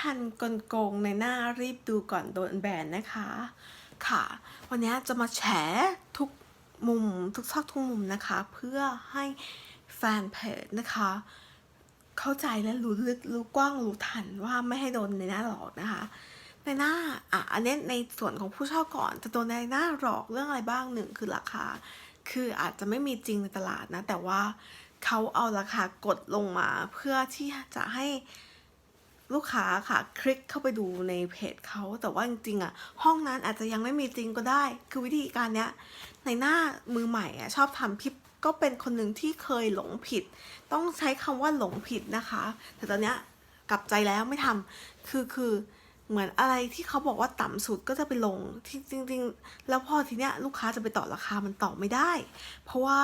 ทันกลโกงในหน้ารีบดูก่อนโดนแบนนะคะ ค่ะ วันนี้จะมาแฉทุกมุมทุกซอกทุกมุมนะคะ เพื่อให้แฟนเพจนะคะ เข้าใจและรู้ลึกรู้กว้างรู้ทันว่าไม่ให้โดนในหน้าหลอกนะคะในหน้าอะอันนี้ในส่วนของผู้เช่าก่อนจะโดนในหน้าหลอกเรื่องอะไรบ้างหนึ่งคือราคา คืออาจจะไม่มีจริงในตลาดนะ แต่ว่าเขาเอาราคากดลงมาเพื่อที่จะให้ ลูกค้าค่ะ คลิกเข้าไปดูในเพจเขาแต่ว่าจริงๆอะ ห้องนั้นอาจจะยังไม่มีจริงก็ได้ คือวิธีการเนี้ยในหน้ามือใหม่อะชอบทำพิบก็เป็นคนหนึ่งที่เคยหลงผิด ต้องใช้คำว่าหลงผิดนะคะ แต่ตอนเนี้ยกลับใจแล้วไม่ทำคือคือเหมือนอะไรที่เขาบอกว่าต่ำสุดก็จะไปลงที่จริง ๆ แล้วพอทีเนี้ยลูกค้าจะไปต่อราคามันต่อไม่ได้ เพราะว่า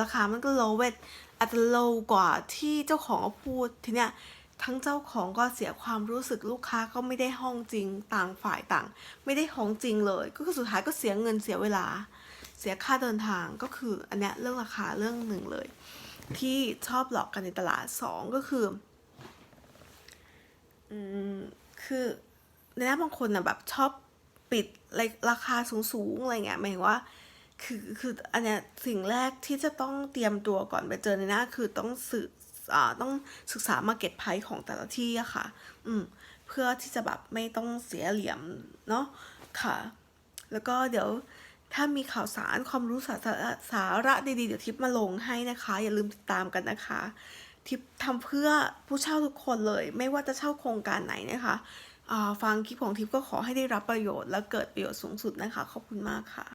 ราคามันก็ low เวทอาจจะ low กว่าที่เจ้าของเขาพูดทีเนี้ย ทั้งเจ้าของก็เสียความรู้สึกลูกค้าก็ไม่ได้ห้องจริงต่างฝ่ายต่าง ไม่ได้ห้องจริงเลย ก็คือสุดท้ายก็เสียเงินเสียเวลา เสียค่าเดินทางก็คืออันเนี้ยเรื่องราคาเรื่องหนึ่งเลย ที่ชอบหลอกกันในตลาดสองก็คืออืมคือในหน้าบางคนนะแบบชอบปิดราคาสูงๆอะไรเงี้ยหมายถึงว่าคือคืออันเนี้ยสิ่งแรกที่จะต้องเตรียมตัวก่อนไปเจอในหน้าคือต้องสืบอ่า ต้องศึกษามาเก็ตไพของแต่ละที่อะค่ะ อืม เพื่อที่จะแบบไม่ต้องเสียเหลี่ยมเนาะค่ะ แล้วก็เดี๋ยวถ้ามีข่าวสารความรู้สาระสาระดีๆ เดี๋ยวทิปมาลงให้นะคะ อย่าลืมติดตามกันนะคะ ทิปทำเพื่อผู้เช่าทุกคนเลย ไม่ว่าจะเช่าโครงการไหนนะคะฟังคลิปของทิปก็ขอให้ได้รับประโยชน์และเกิดประโยชน์สูงสุดนะคะ ขอบคุณมากค่ะ